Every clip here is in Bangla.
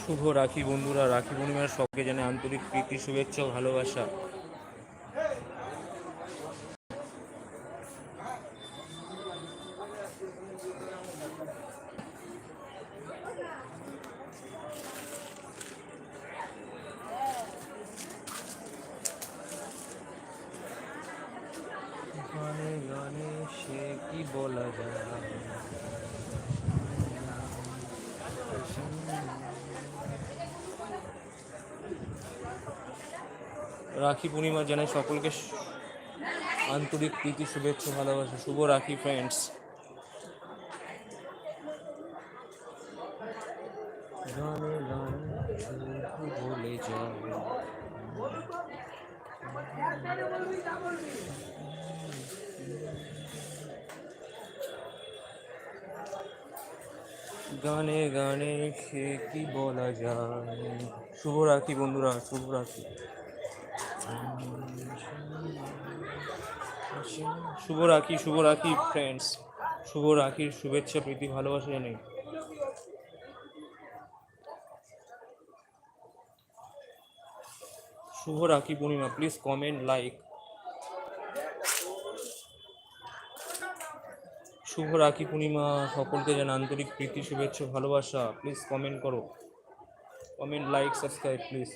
শুভ রাখি বন্ধুরা রাখি পূর্ণিমার সবকে জানে আন্তরিক প্রীতি শুভেচ্ছা ভালোবাসা গানে গানে সে কি বলা যায় রাখি পূর্ণিমা জানাই সকলকে আন্তরিক প্রীতি, শুভেচ্ছা, ভালোবাসা। শুভ রাখি ফ্রেন্ডস গানে গানে বলে যাও। গানে গানে কি বলা যায়? শুভ রাখি বন্ধুরা, শুভ শুভ রাখি শুভ রাখি ফ্রেন্ডস শুভ রাখির শুভেচ্ছা, প্রীতি, ভালোবাসা জানাই। শুভ Rakhi Purnima please comment like শুভ রাখি পূর্ণিমা, সকলকে জানা আন্তরিক প্রীতি, শুভেচ্ছা, ভালোবাসা। প্লিজ কমেন্ট করো। কমেন্ট লাইক সাবস্ক্রাইব প্লিজ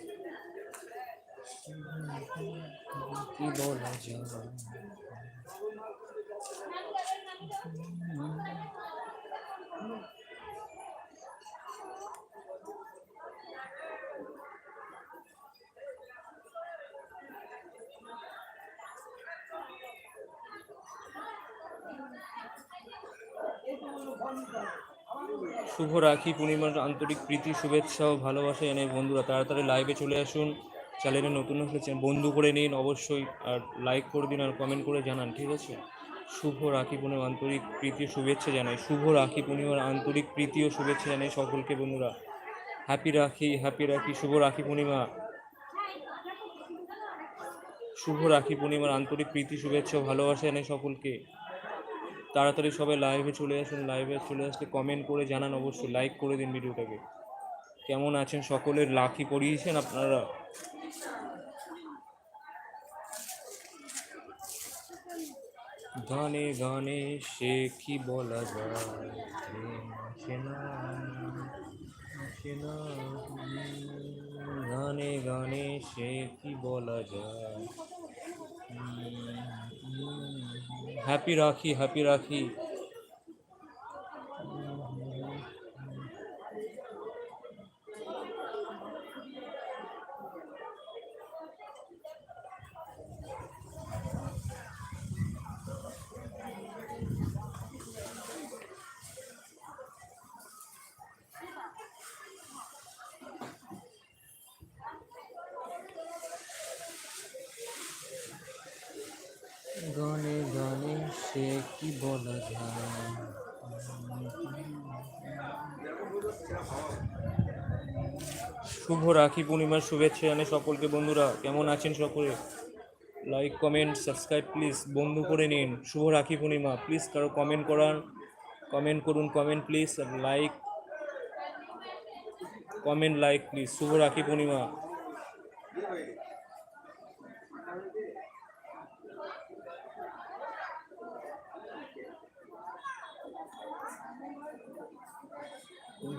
কি বলা শুভ রাখি, পূর্ণিমার আন্তরিক প্রীতি, শুভেচ্ছা ও ভালোবাসা জানাই বন্ধুরা, তাড়াতাড়ি লাইভে চলে আসুন। চ্যানেলে নতুন চ্যানেল বন্ধু করে নিন, অবশ্যই আর লাইক করে দিন আর কমেন্ট করে জানান, ঠিক আছে? শুভ রাখি পূর্ণিমার আন্তরিক প্রীতি শুভেচ্ছা জানাই। শুভ রাখি পূর্ণিমার আন্তরিক প্রীতি ও শুভেচ্ছা জানাই সকলকে বন্ধুরা। হ্যাপি রাখি হ্যাপি রাখি শুভ রাখি পূর্ণিমা। শুভ রাখি পূর্ণিমার আন্তরিক প্রীতি, শুভেচ্ছা ভালোবাসা জানাই সকলকে। তাড়াতাড়ি সবাই লাইভে চলে আসুন। লাইভে চলে আসলে কমেন্ট করে জানান, অবশ্যই লাইক করে দিন ভিডিওটাকে কেমন আছেন সকলের? লাখি পরিয়েছেন আপনারা? গানে গানে সে কি বলা যায় গানে গানে সে কি বলা যায় হ্যাপি রাখি হ্যাপি রাখি রাখি পূর্ণিমার শুভেচ্ছা জানে সকলকে। বন্ধুরা, কেমন আছেন সকলে? লাইক কমেন্ট সাবস্ক্রাইব প্লিজ বন্ধু করে নিন। শুভ রাখি পূর্ণিমা। প্লিজ কারও কমেন্ট করান কমেন্ট করুন কমেন্ট প্লিজ আর লাইক কমেন্ট লাইক প্লিজ শুভ রাখি পূর্ণিমা।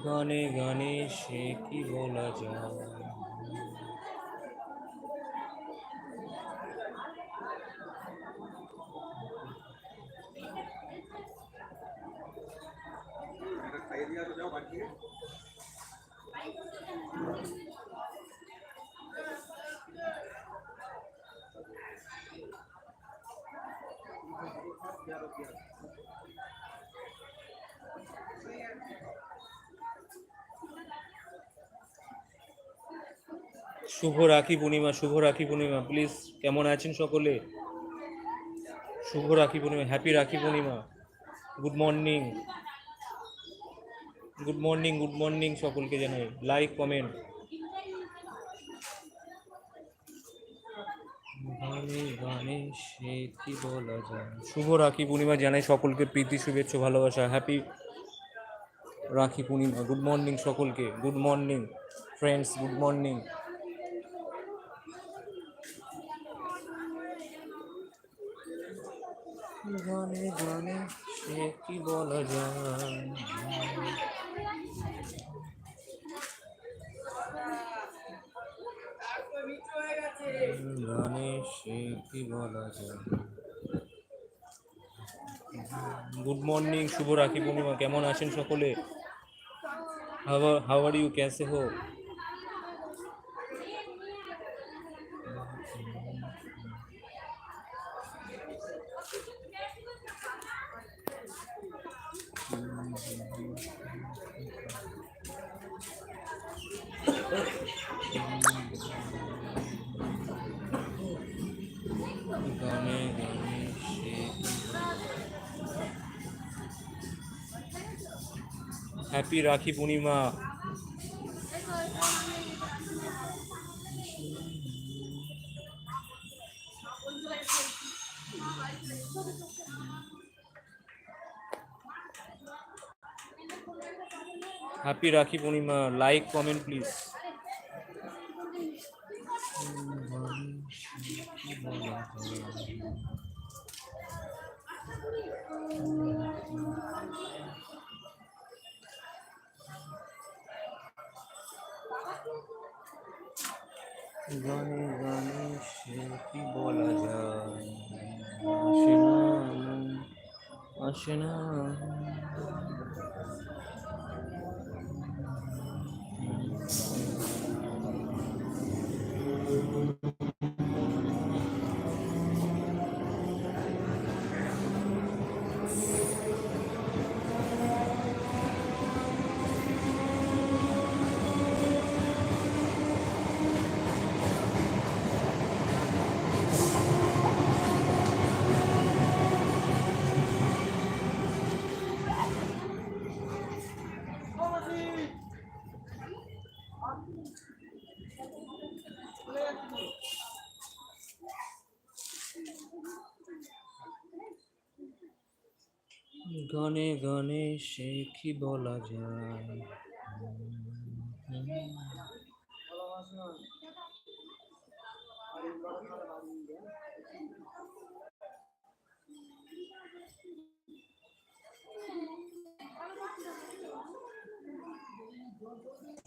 গানে গানে সে কি বলা যায়? শুভ রাখি পূর্ণিমা শুভ রাখি পূর্ণিমা। প্লিজ কেমন আছেন সকলে? শুভ Rakhi Purnima happy Rakhi Purnima. Good morning good morning good morning সকলকে জানাই। লাইক কমেন্ট শুভ রাখি পূর্ণিমা জানাই সকলকে। প্রীতি শুভেচ্ছা ভালোবাসা। Happy Rakhi Purnima. Good morning সকলকে। Good morning friends good morning জানে জানে সে কি বলা যায়? জানে সে কি বলা যায়? গুড মর্নিং শুভ রাখি পূর্ণিমা। কেমন আছেন সকলে? হাওয়া হাওয়ার ইউ ক্যাসে হোক রাখি Purnima. Happy Rakhi Purnima like comment please গানে গানে সে কি বলা যায়? আসে না আসে না গানে গানে সে কি বলা যায়?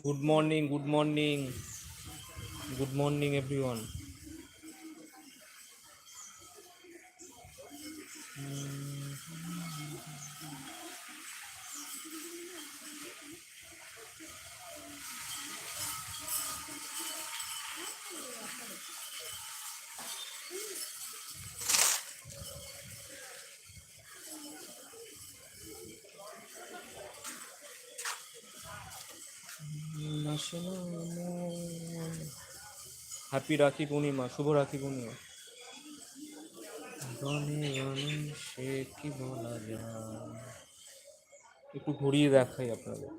Good morning good morning good morning everyone happy Rakhi Purnima শুভ রাখি পূর্ণিমা গানে গানে সে কি বলা যায়? একটু ঘুরিয়ে দেখাই আপনাদের।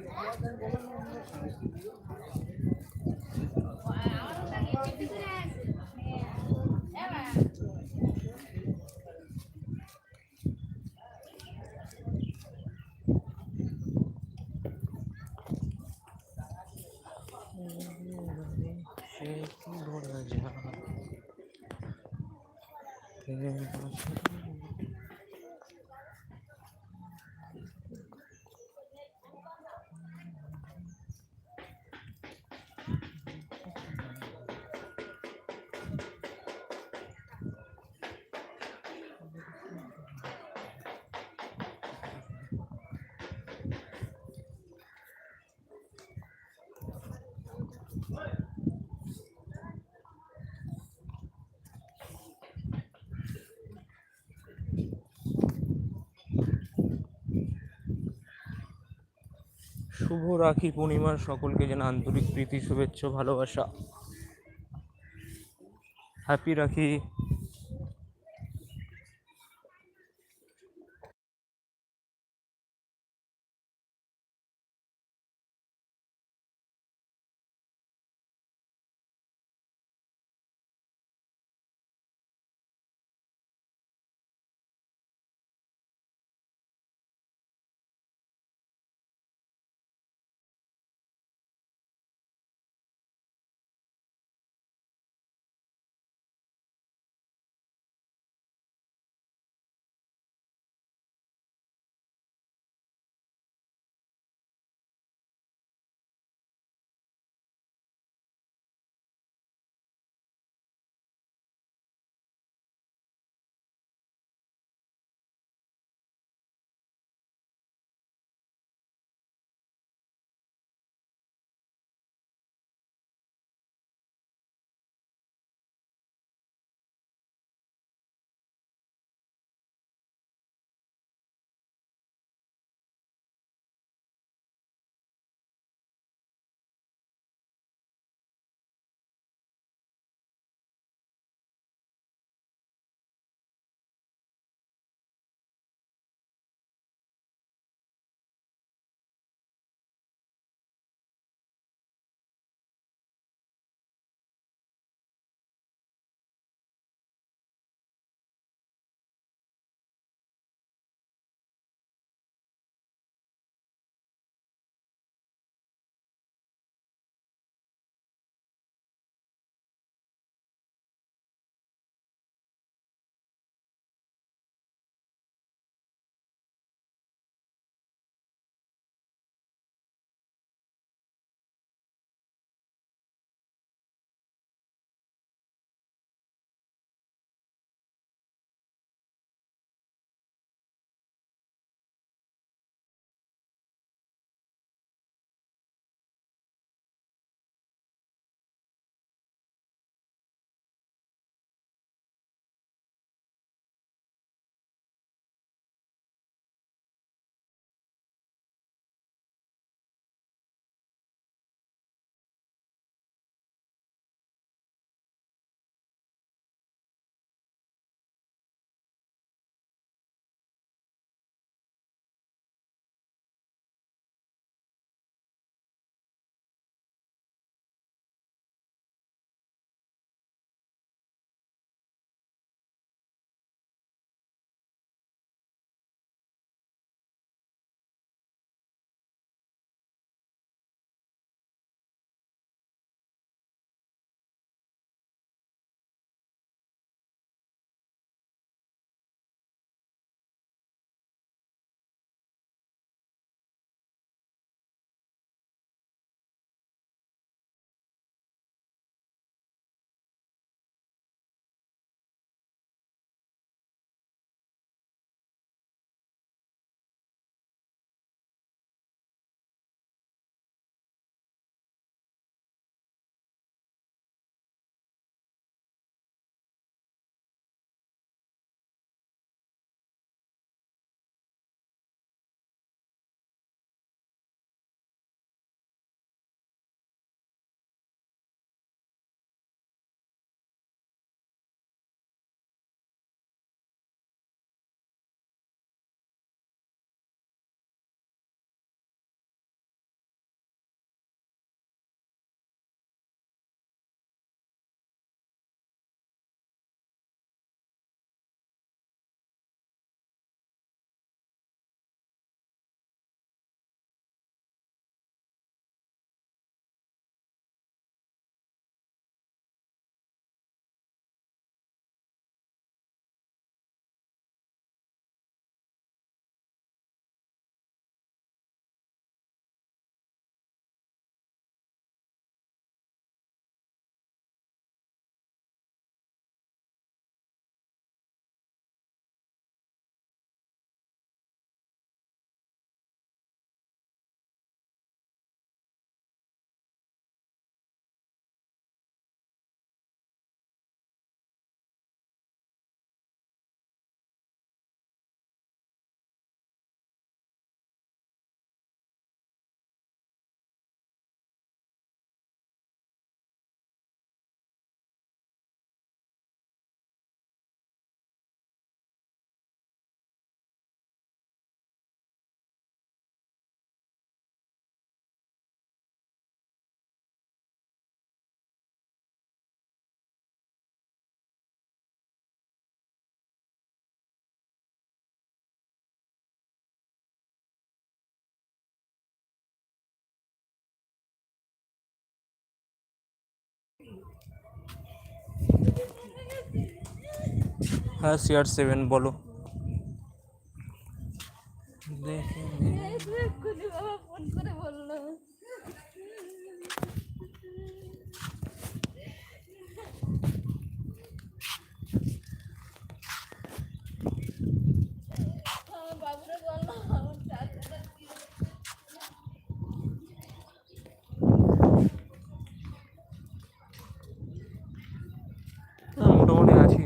¿Qué? শুভ রাখি পূর্ণিমার সকলকে যেন আন্তরিক প্রীতি শুভেচ্ছা ভালোবাসা। হ্যাপি রাখি। হ্যাঁ সিআর সেভেন বলো দেখে ফোন করে বলল আমার বাবুরে বলল আমার চাচাটা কি হ্যাঁ, মোটামুটি আছি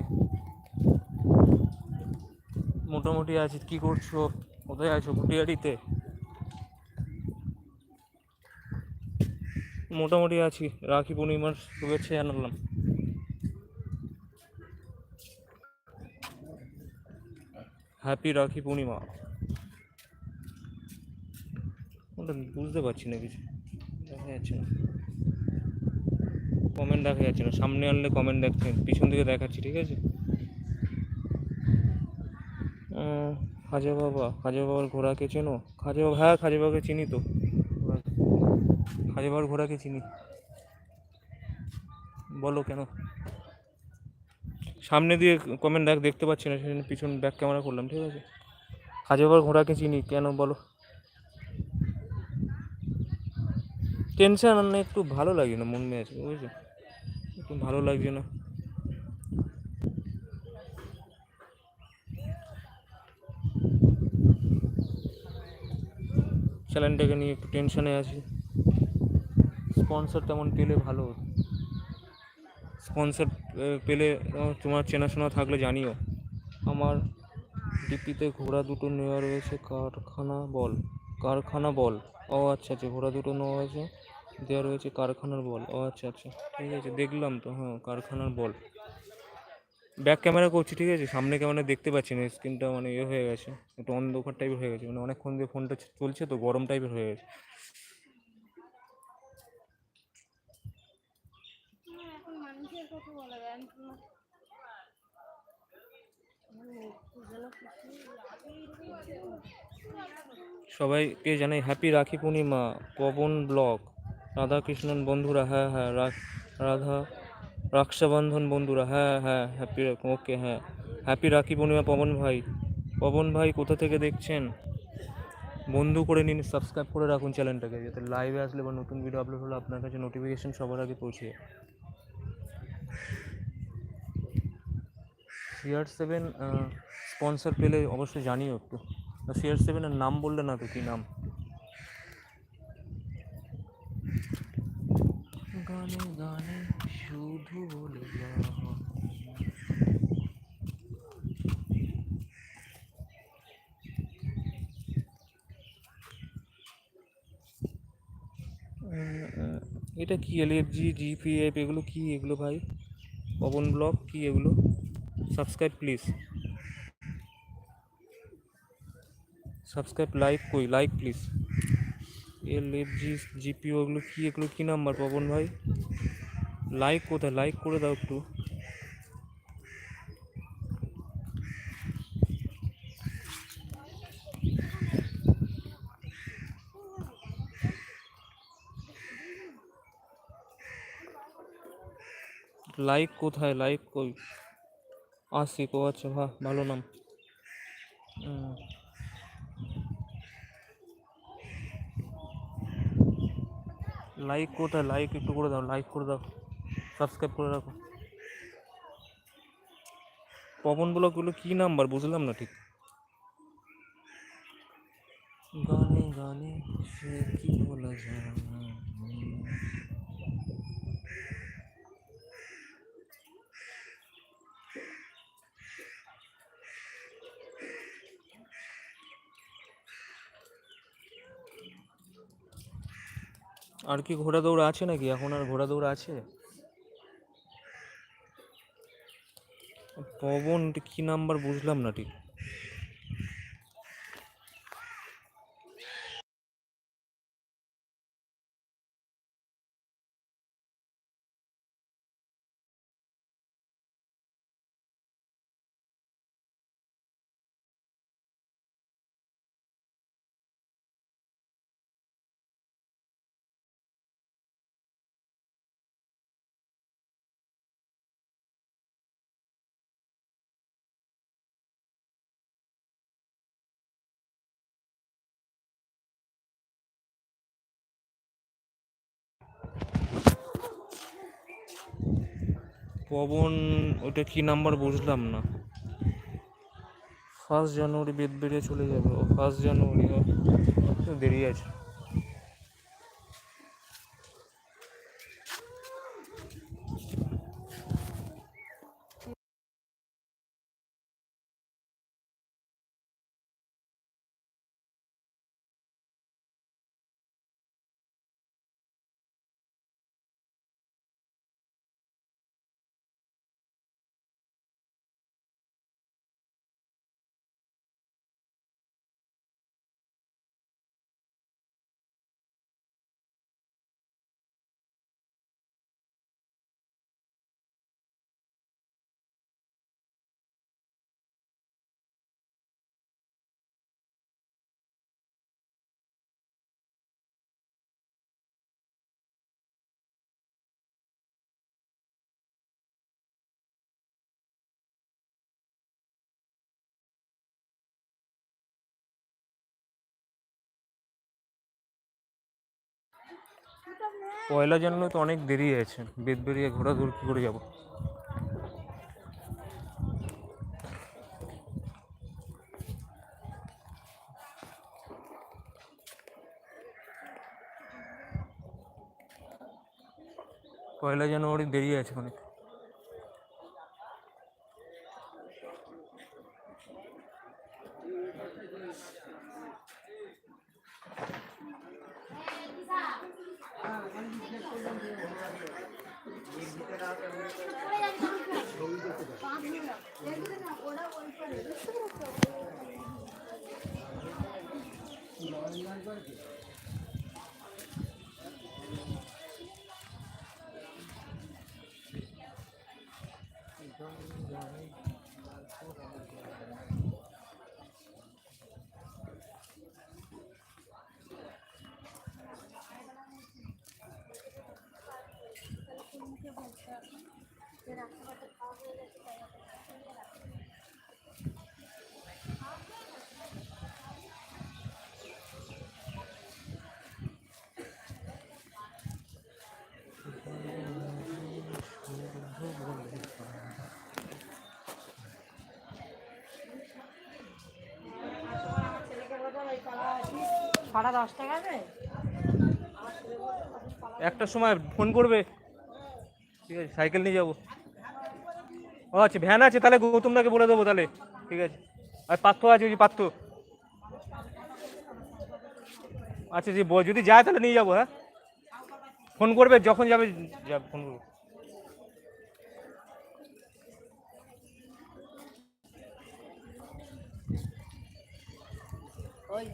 মোটামুটি আছি কি করছ? কোথায় আছো কুটিয়ারিতে মোটামুটি আছি। রাখি পূর্ণিমার শুভেচ্ছা জানালাম। হ্যাপি রাখি পূর্ণিমা। ওটা বুঝতে পারছি না কিছু। দেখা যাচ্ছে না। কমেন্ট দেখা যাচ্ছে না। সামনে আনলে কমেন্ট দেখছেন পিছন দিকে দেখাচ্ছি, ঠিক আছে? খাজা বাবা খাজা বাবার ঘোড়াকে চেনো? খাজা বাবা হ্যাঁ খাজা বাবাকে চিনি তো। খাজা বাবার ঘোড়াকে চিনি। বলো কেন? সামনে দিয়ে কমেন্ট দেখ, দেখতে পাচ্ছি না সেজন্য পিছন ব্যাক ক্যামেরা করলাম, ঠিক আছে? খাজা বাবার ঘোড়াকে চিনি, কেন বলো? টেনশন আর না একটু ভালো লাগে না, মন মেয়ে আছে বুঝেছ? একটু ভালো লাগছে না। চ্যানেলটাকে নিয়ে একটু টেনশনে আছি। স্পন্সর তেমন পেলে ভালো হতো। স্পন্সর পেলে তোমার চেনাশোনা থাকলে জানিও। আমার ডিপিতে ঘোড়া দুটো নেওয়া রয়েছে, কারখানা বল। কারখানা বল। ও আচ্ছা আচ্ছা ঘোড়া দুটো নেওয়া আছে দেওয়া রয়েছে কারখানার বল। ও আচ্ছা আচ্ছা ঠিক আছে, দেখলাম তো হ্যাঁ কারখানার বল। ব্যাক ক্যামেরা করছি, ঠিক আছে? সামনে ক্যামেরা দেখতে পাচ্ছি না স্ক্রিনটা মানে ইয়ে হয়ে গেছে, একটু অন্ধকার টাইপের হয়ে গেছে মানে অনেকক্ষণ দিয়ে ফোনটা চলছে তো, গরম টাইপের হয়ে গেছে। সবাইকে জানাই হ্যাপি রাখি পূর্ণিমা পবন ব্লগ রাধাকৃষ্ণন বন্ধুরা হ্যাঁ হ্যাঁ রাধা রাক্ষাবন্ধন বন্ধুরা হ্যাঁ হ্যাঁ হ্যাপি ওকে হ্যাঁ। হ্যাপি রাখি পূর্ণিমা পবন ভাই। পবন ভাই, কোথা থেকে দেখছেন? বন্ধু করে নিন সাবস্ক্রাইব করে রাখুন চ্যানেলটাকে যাতে লাইভে আসলে বা নতুন ভিডিও আপলোড হলে আপনার কাছে নোটিফিকেশন সবার আগে পৌঁছে। সিআর সেভেন স্পন্সর পেলে অবশ্যই জানিও একটু। সিআর সেভেনের নাম বললে না তো কী নাম? গানে গানে। শুধু বলে এটা কি এল এফ জি জিপিএফ এগুলো কি, এগুলো ভাই? পবন ব্লগ কি এগুলো? সাবস্ক্রাইব প্লিজ সাবস্ক্রাইব লাইক কই like please L F G GPO এগুলো কি এগুলো কি নাম্বার পবন ভাই? লাইক কোথায় লাইক করে দাও একটু লাইক কোথায়? লাইক কই? আশিক ও আচ্ছা বাহ, ভালো নাম। লাইক কোথায় লাইক একটু করে দাও লাইক করে দাও। সাবস্ক্রাইব করে রাখো। পবন ব্লকগুলো কি নাম্বার বুঝলাম না ঠিক। গানে গানে সে কি বলা আর কি ঘোড়া দৌড় আছে নাকি? এখন আর ঘোড়া দৌড় আছে? পবন কী নাম্বার বুঝলাম না ঠিক। পবন, ওটা কি নাম্বার বুঝলাম না। ফার্স্ট জানুয়ারি বেদ বেরিয়ে চলে যাবে ও। ফার্স্ট জানুয়ারি দেরি আছে। পয়লা জানলে তো অনেক দেরি আছে বেদ বেরিয়ে ঘোরাঘুরি কী করে যাব? পয়লা জানুয়ারি দেরি আছে অনেক। Thank you. সাড়ে দশ টাকা একটা সময় ফোন করবে। ঠিক আছে সাইকেল নিয়ে যাব। ও আচ্ছা ভ্যান আছে তাহলে গৌতমদাকে বলে দেবো তাহলে। ঠিক আছে। আর পার্থ আছে ওই পার্থ। আচ্ছা যে ব- যদি যায় তাহলে নিয়ে যাব হ্যাঁ? ফোন করবে যখন যাবে যাবে ফোন করব। ওই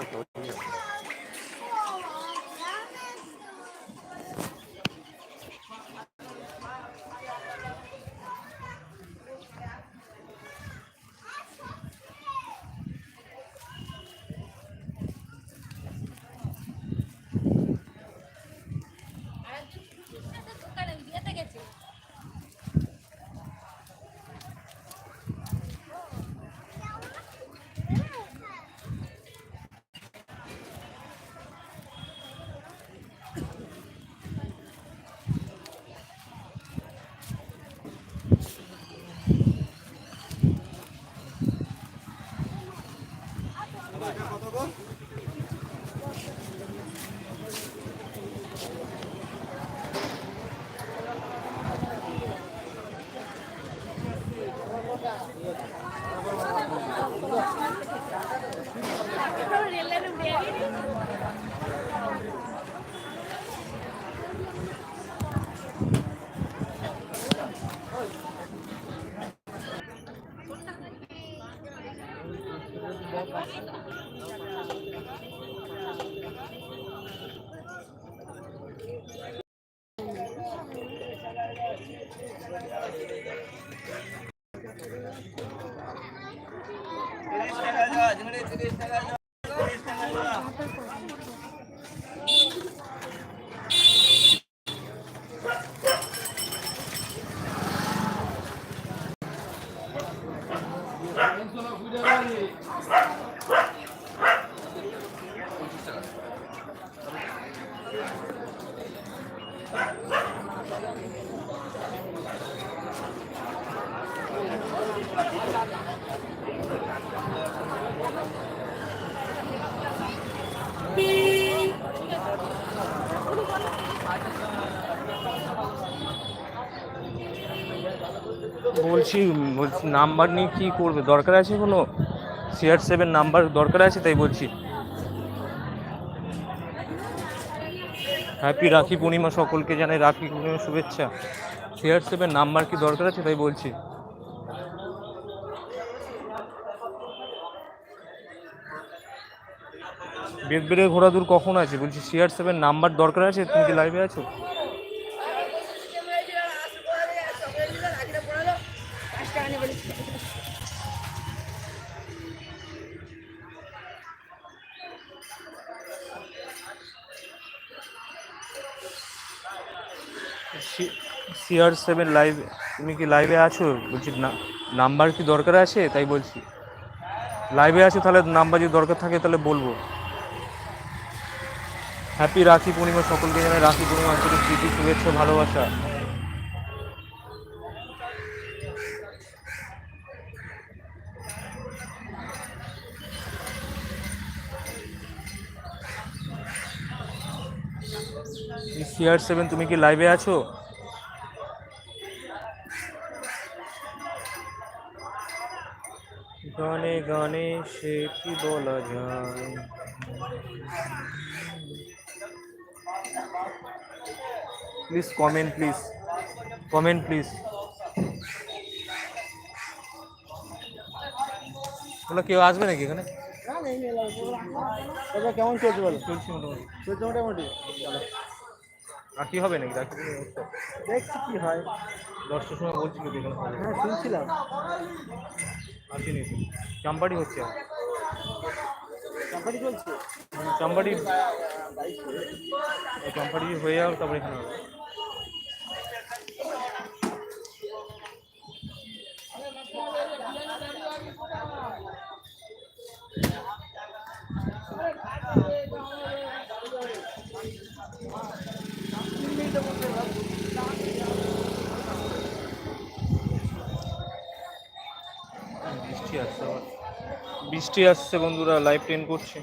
দেখ বলছি নাম্বার নিয়ে কি করবে? দরকার আছে কোনো? সিআর সেভেন নাম্বার দরকার আছে তাই বলছি। হ্যাপি রাখি পূর্ণিমা সকলকে জানাই, রাখি পূর্ণিমা শুভেচ্ছা। সিআর সেভেন নাম্বার কি দরকার আছে তাই বলছি। বেদ বেড়ে ঘোরা দূর কখন আছে? বলছি সিআর সেভেন নাম্বার দরকার আছে? তুমি কি লাইভে আছো? সিআর সেভেন লাইভ তুমি কি লাইভে আছো? বলছি, না নাম্বার কি দরকার আছে? তাই বলছি। লাইভে আছো, তাহলে নাম্বার যদি দরকার থাকে, তাহলে বলব। হ্যাপি রাখি পূর্ণিমা সকলকে জানাই। রাখি পূর্ণিমা আন্তরিক প্রীতি, শুভেচ্ছা, ভালোবাসা। সিআর সেভেন তুমি কি লাইভে আছো? গানে গানে সে কি বলা যায়? Please comment please comment please বলো কেউ আসবে নাকি এখানে? কেমন চলছে বলো? চলছি মোটামুটি। চলছে মোটামুটি? চলো রাখি হবে নাকি? রাখি দেখছি কি হয়। দশটার সময় বলছিল এখানে হবে? হ্যাঁ শুনছিলাম। আসেনি। চাম্পাটি হচ্ছে। চাপাটি চলছে? চাম্পাটি চাম্পাটি হয়ে যাও তারপরে এখানে বৃষ্টি আসছে বৃষ্টি আসছে বন্ধুরা লাইভ ট্রেন করছে।